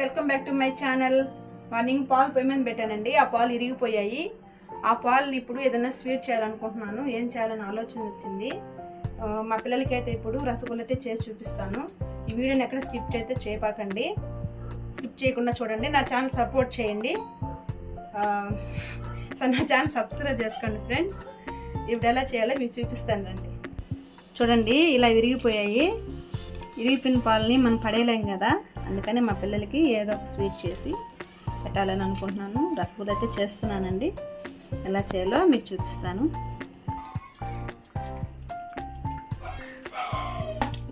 Welcome back to my channel. Morning పాలు పొయ్యి మీద పెట్టానండి. ఆ పాలు ఇరిగిపోయాయి. ఆ పాలు ఇప్పుడు ఏదైనా స్వీట్ చేయాలనుకుంటున్నాను. ఏం చేయాలని ఆలోచన వచ్చింది. మా పిల్లలకి అయితే ఇప్పుడు రసగుల్లా అయితే చేసి చూపిస్తాను. ఈ వీడియోని ఎక్కడ స్కిప్ అయితే చేయపాకండి స్కిప్ చేయకుండా చూడండి. నా ఛానల్ సపోర్ట్ చేయండి. సో నా ఛానల్ సబ్స్క్రైబ్ చేసుకోండి ఫ్రెండ్స్. ఇప్పుడు ఎలా చేయాలో మీకు చూపిస్తాను రండి. చూడండి ఇలా విరిగిపోయాయి. విరిగిపోయిన పాలని మనం పడేయలేం కదా. అందుకని మా పిల్లలకి ఏదో ఒక స్వీట్ చేసి పెట్టాలని అనుకుంటున్నాను. రసగుల్లా అయితే చేస్తున్నానండి. ఎలా చేయాలో మీకు చూపిస్తాను.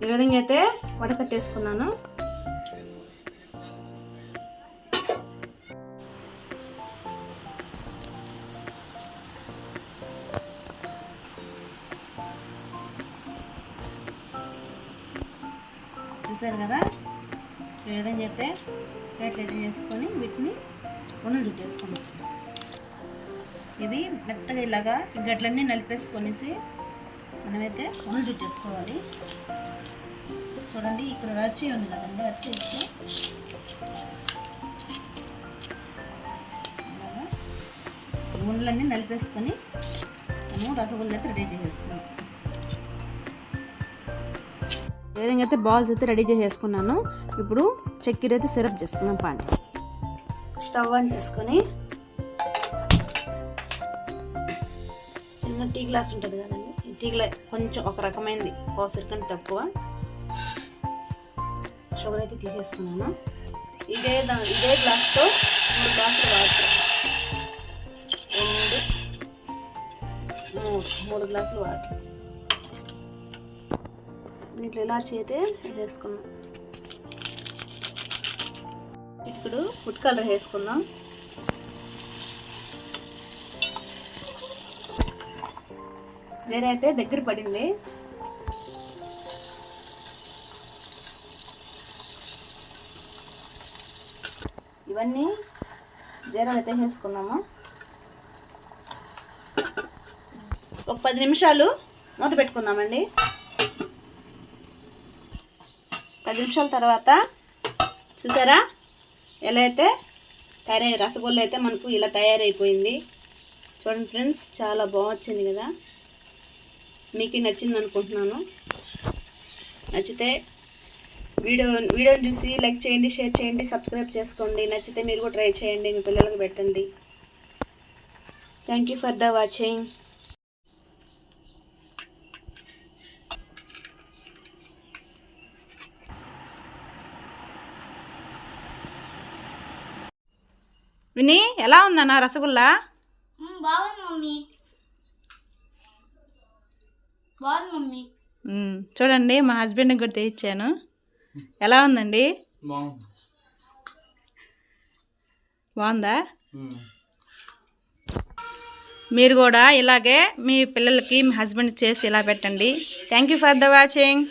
ఈ విధంగా అయితే వడకట్టేసుకున్నాను చూసారు కదా? ఈ విధంగా అయితే ప్లేట్లు అయితే చేసుకొని వీటిని ఉండలు చుట్టేసుకున్నాం ఇవి మెత్తగా ఇలాగా గట్లన్నీ నలిపేసుకొనేసి మనమైతే ఉండలు చుట్టేసుకోవాలి. చూడండి ఇక్కడ అచ్చి ఉంది కదండి అచ్చి ఇచ్చి ఇలాగా ఉండలన్నీ నలిపేసుకొని మనము రసగుల్లా అయితే రెడీ చేసేసుకున్నాం ఈ విధంగా అయితే బాల్స్ అయితే రెడీ చేసేసుకున్నాను. ఇప్పుడు చక్కెర అయితే సిరప్ చేసుకున్నాం పాండి. స్టవ్ ఆన్ చేసుకొని చిన్న టీ గ్లాస్ ఉంటుంది కదండి. ఈ టీ గ్లాస్ కొంచెం ఒక రకమైనది పావుసరి కంటే తక్కువ. షుగర్ అయితే తీసేసుకున్నాను. ఇదే ఇదే గ్లాస్తో మూడు గ్లాసులు వాటర్ రెండు మూడు మూడు గ్లాసులు వాటర్ దీంట్లో ఇలా చేతే వేసుకుందాం. ఇప్పుడు ఫుడ్ కలర్ వేసుకుందాం. వేరే అయితే దగ్గర పడింది. ఇవన్నీ జీరాలు అయితే వేసుకుందాము. ఒక పది నిమిషాలు మూత పెట్టుకుందామండి. పది నిమిషాల తర్వాత చూసారా? ఎలా అయితే తయారై రసగుల్ల అయితే మనకు ఇలా తయారైపోయింది. చూడండి ఫ్రెండ్స్ చాలా బాగొచ్చింది కదా? మీకు నచ్చింది అనుకుంటున్నాను. నచ్చితే వీడియో వీడియోని చూసి లైక్ చేయండి షేర్ చేయండి సబ్స్క్రైబ్ చేసుకోండి. నచ్చితే మీరు కూడా ట్రై చేయండి మీ పిల్లలకు పెట్టండి. Thank you for the watching విని ఎలా ఉందన్న రసగుల్లా? మ్మ్, బాగుంది మమ్మీ. బాగుంది మమ్మీ. మ్మ్. చూడండి మా హస్బెండ్కి కూడా తెచ్చాను ఎలా ఉందండి? బాగుంది. బాగుందా? మీరు కూడా ఇలాగే మీ పిల్లలకి మీ హస్బెండ్ చేసి ఇలా పెట్టండి. Thank you for the watching